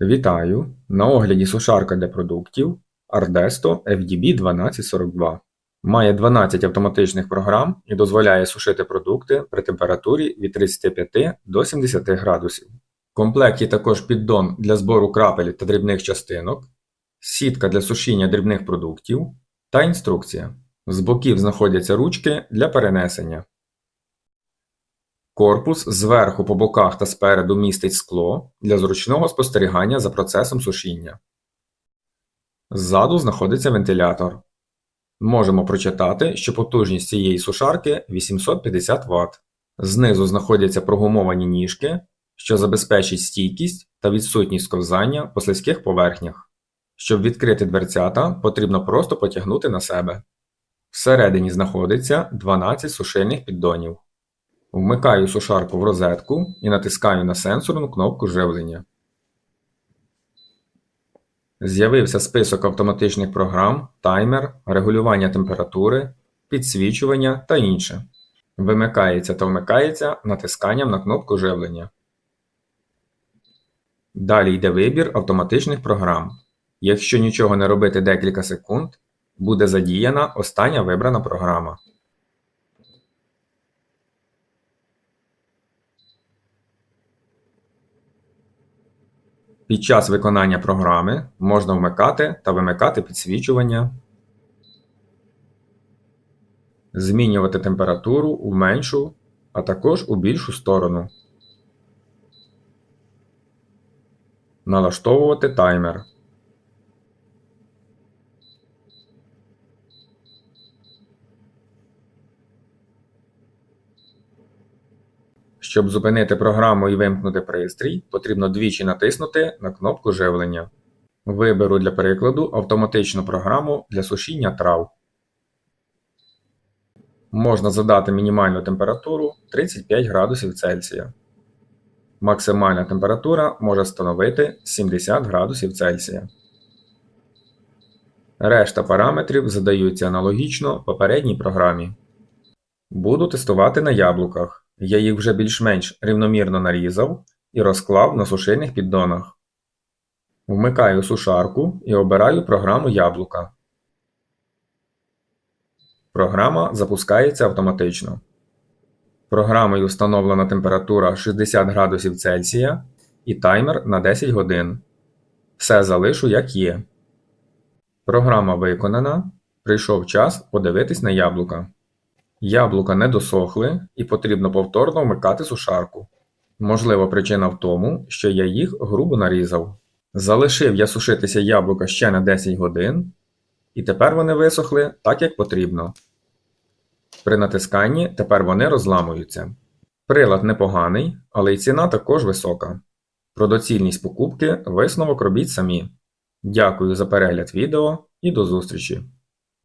Вітаю! На огляді сушарка для продуктів Ardesto FDB 1242. Має 12 автоматичних програм і дозволяє сушити продукти при температурі від 35 до 70 градусів. В комплекті також піддон для збору крапель та дрібних частинок, сітка для сушіння дрібних продуктів та інструкція. З боків знаходяться ручки для перенесення. Корпус зверху по боках та спереду містить скло для зручного спостерігання за процесом сушіння. Ззаду знаходиться вентилятор. Можемо прочитати, що потужність цієї сушарки 850 Вт. Знизу знаходяться прогумовані ніжки, що забезпечить стійкість та відсутність ковзання по слизьких поверхнях. Щоб відкрити дверцята, потрібно просто потягнути на себе. Всередині знаходиться 12 сушильних піддонів. Вмикаю сушарку в розетку і натискаю на сенсорну кнопку живлення. З'явився список автоматичних програм, таймер, регулювання температури, підсвічування та інше. Вимикається та вмикається натисканням на кнопку живлення. Далі йде вибір автоматичних програм. Якщо нічого не робити декілька секунд, буде задіяна остання вибрана програма. Під час виконання програми можна вмикати та вимикати підсвічування, змінювати температуру у меншу, а також у більшу сторону, налаштовувати таймер. Щоб зупинити програму і вимкнути пристрій, потрібно двічі натиснути на кнопку живлення. Виберу для прикладу автоматичну програму для сушіння трав. Можна задати мінімальну температуру 35 градусів Цельсія. Максимальна температура може становити 70 градусів Цельсія. Решта параметрів задаються аналогічно попередній програмі. Буду тестувати на яблуках. Я їх вже більш-менш рівномірно нарізав і розклав на сушильних піддонах. Вмикаю сушарку і обираю програму яблука. Програма запускається автоматично. Програмою встановлена температура 60 градусів Цельсія і таймер на 10 годин. Все залишу як є. Програма виконана. Прийшов час подивитись на яблука. Яблука не досохли і потрібно повторно вмикати сушарку. Можливо, причина в тому, що я їх грубо нарізав. Залишив я сушитися яблука ще на 10 годин, і тепер вони висохли так, як потрібно. При натисканні тепер вони розламуються. Прилад непоганий, але й ціна також висока. Про доцільність покупки висновок робіть самі. Дякую за перегляд відео і до зустрічі!